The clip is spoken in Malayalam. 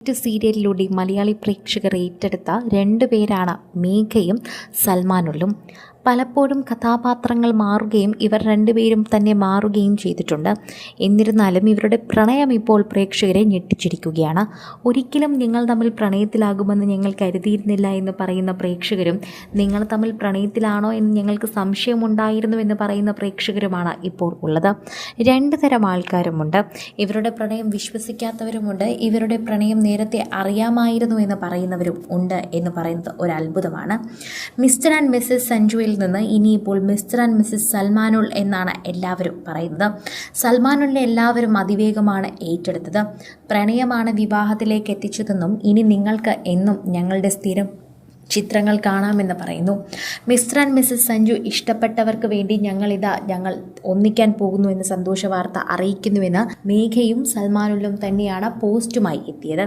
ഹിറ്റ് സീരിയലിലൂടെ മലയാളി പ്രേക്ഷകർ ഏറ്റെടുത്ത രണ്ട് പേരാണ് മേഘയും സൽമാനുള്ളും. പലപ്പോഴും കഥാപാത്രങ്ങൾ മാറുകയും ഇവർ രണ്ടുപേരും തന്നെ മാറുകയും ചെയ്തിട്ടുണ്ട്. എന്നിരുന്നാലും ഇവരുടെ പ്രണയം ഇപ്പോൾ പ്രേക്ഷകരെ ഞെട്ടിച്ചിരിക്കുകയാണ്. ഒരിക്കലും നിങ്ങൾ തമ്മിൽ പ്രണയത്തിലാകുമെന്ന് ഞങ്ങൾ കരുതിയിരുന്നില്ല എന്ന് പറയുന്ന പ്രേക്ഷകരും നിങ്ങൾ തമ്മിൽ പ്രണയത്തിലാണോ എന്ന് ഞങ്ങൾക്ക് സംശയമുണ്ടായിരുന്നു എന്ന് പറയുന്ന പ്രേക്ഷകരുമാണ് ഇപ്പോൾ ഉള്ളത്. രണ്ട് തരം ആൾക്കാരുമുണ്ട്. ഇവരുടെ പ്രണയം വിശ്വസിക്കാത്തവരുമുണ്ട്. ഇവരുടെ പ്രണയം നേരത്തെ അറിയാമായിരുന്നു എന്ന് പറയുന്നവരും ഉണ്ട് എന്ന് പറയുന്നത് ഒരു അത്ഭുതമാണ്. മിസ്റ്റർ ആൻഡ് മിസ്സസ് സഞ്ജുവിൽ നിന്ന് ഇനിയിപ്പോൾ മിസ്റ്റർ ആൻഡ് മിസ്സസ് സൽമാനുൾ എന്നാണ് എല്ലാവരും പറയുന്നത്. സൽമാനുളിനെ എല്ലാവരും അതിവേഗമാണ് ഏറ്റെടുത്തത്. പ്രണയമാണ് വിവാഹത്തിലേക്ക് എത്തിച്ചതെന്നും ഇനി നിങ്ങൾക്ക് എന്നും ഞങ്ങളുടെ സ്ഥിരം ചിത്രങ്ങൾ കാണാമെന്ന് പറയുന്നു. മിസ്റ്റർ ആൻഡ് മിസ്സസ് സഞ്ജു ഇഷ്ടപ്പെട്ടവർക്ക് വേണ്ടി ഞങ്ങളിതാ ഞങ്ങൾ ഒന്നിക്കാൻ പോകുന്നു എന്ന സന്തോഷ വാർത്ത അറിയിക്കുന്നുവെന്ന് മേഘയും സൽമാനുള്ളും തന്നെയാണ് പോസ്റ്റുമായി എത്തിയത്.